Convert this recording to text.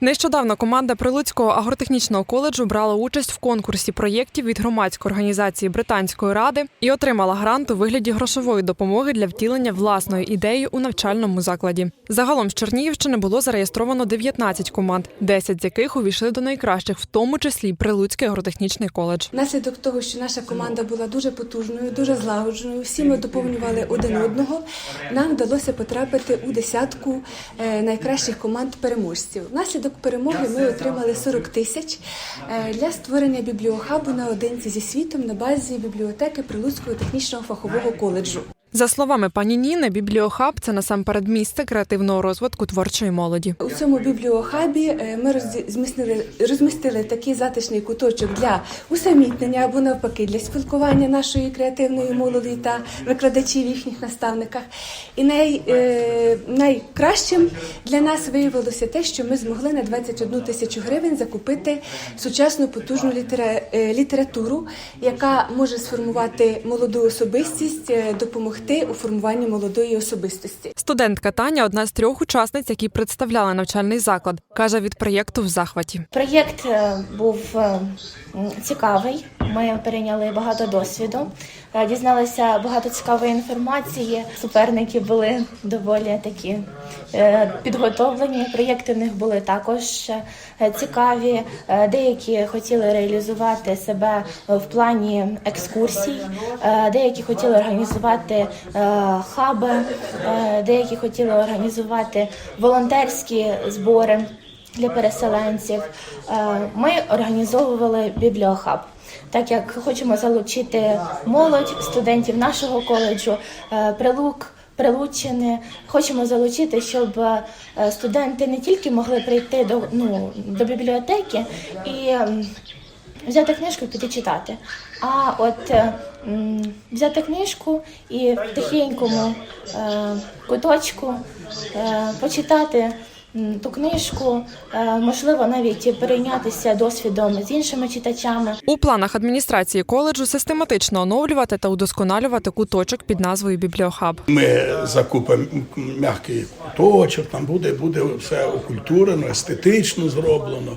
Нещодавно команда Прилуцького агротехнічного коледжу брала участь в конкурсі проєктів від громадської організації Британської ради і отримала грант у вигляді грошової допомоги для втілення власної ідеї у навчальному закладі. Загалом з Чернігівщини було зареєстровано 19 команд, 10 з яких увійшли до найкращих, в тому числі Прилуцький агротехнічний коледж. Внаслідок того, що наша команда була дуже потужною, дуже злагодженою, всі ми доповнювали один одного. Нам вдалося потрапити у десятку е, найкращих команд переможців. Внаслідок перемоги ми отримали 40 тисяч е, для створення бібліохабу наодинці зі світом на базі бібліотеки Прилуцького технічного фахового коледжу. За словами пані Ніни, бібліохаб це насамперед місце креативного розвитку творчої молоді. У цьому бібліохабі е, ми розді- змістили- розмістили такий затишний куточок для усамітнення або навпаки для спілкування нашої креативної молоді та викладачів їхніх наставниках. І най, е, найкращим для нас виявилося те, що ми змогли на 21 тисячу гривень закупити сучасну потужну літера- е, літературу, яка може сформувати молоду особистість, е, допомогти у формуванні молодої особистості. Студентка Таня одна з трьох учасниць, які представляли навчальний заклад, каже від проєкту в захваті. Проєкт е, був е, цікавий. Ми перейняли багато досвіду, е, дізналися багато цікавої інформації. Суперники були доволі такі е, підготовлені. Проєкти в них були також е, цікаві. Деякі хотіли реалізувати себе в плані екскурсій, деякі хотіли організувати хаби, деякі хотіли організувати волонтерські збори для переселенців. Е, Ми організовували бібліохаб. Так як хочемо залучити молодь студентів нашого коледжу, е, прилук. Прилуччини хочемо залучити, щоб е, студенти не тільки могли прийти до ну до бібліотеки і взяти книжку і піти читати. А от взяти книжку і в тихенькому куточку почитати ту книжку, е, можливо, навіть перейнятися досвідом з іншими читачами. У планах адміністрації коледжу систематично оновлювати та удосконалювати куточок під назвою Бібліохаб. Ми закупимо м'який куточок, там буде, буде все окультурено, естетично зроблено.